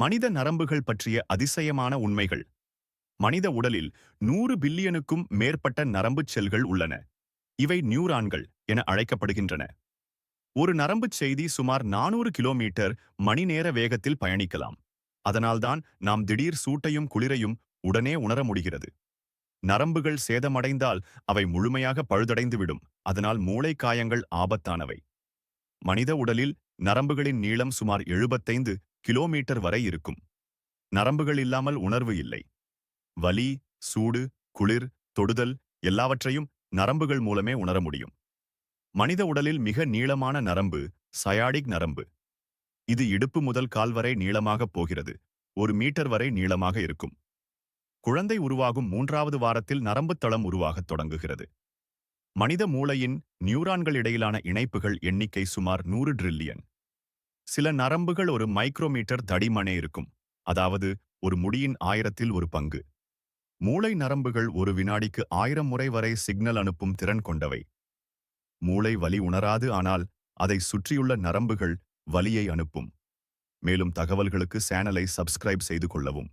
மனித நரம்புகள் பற்றிய அதிசயமான உண்மைகள். மனித உடலில் நூறு பில்லியனுக்கும் மேற்பட்ட நரம்புச் செல்கள் உள்ளன. இவை நியூரான்கள் என அழைக்கப்படுகின்றன. ஒரு நரம்புச் செய்தி சுமார் நானூறு கிலோமீட்டர் மணி நேர வேகத்தில் பயணிக்கலாம். அதனால்தான் நாம் திடீர் சூட்டையும் குளிரையும் உடனே உணர முடிகிறது. நரம்புகள் சேதமடைந்தால் அவை முழுமையாக பழுதடைந்துவிடும். அதனால் மூளை காயங்கள் ஆபத்தானவை. மனித உடலில் நரம்புகளின் நீளம் சுமார் எழுபத்தைந்து கிலோமீட்டர் வரை இருக்கும். நரம்புகள் இல்லாமல் உணர்வு இல்லை. வலி சூடு குளிர் தொடுதல் எல்லாவற்றையும் நரம்புகள் மூலமே உணர முடியும். மனித உடலில் மிக நீளமான நரம்பு சயாடிக் நரம்பு. இது இடுப்பு முதல் கால் வரை நீளமாகப் போகிறது. ஒரு மீட்டர் வரை நீளமாக இருக்கும். குழந்தை உருவாகும் மூன்றாவது வாரத்தில் நரம்புத் தளம் உருவாகத் தொடங்குகிறது. மனித மூளையின் நியூரான்களிடையிலான இணைப்புகள் எண்ணிக்கை சுமார் நூறு ட்ரில்லியன். சில நரம்புகள் ஒரு மைக்ரோமீட்டர் தடிமனே இருக்கும். அதாவது ஒரு முடியின் ஆயிரத்தில் ஒரு பங்கு. மூளை நரம்புகள் ஒரு வினாடிக்கு ஆயிரம் முறை வரை சிக்னல் அனுப்பும் திறன் கொண்டவை. மூளை வலி உணராது ஆனால் அதை சுற்றியுள்ள நரம்புகள் வலியை அனுப்பும். மேலும் தகவல்களுக்கு சேனலை சப்ஸ்கிரைப் செய்து கொள்ளவும்.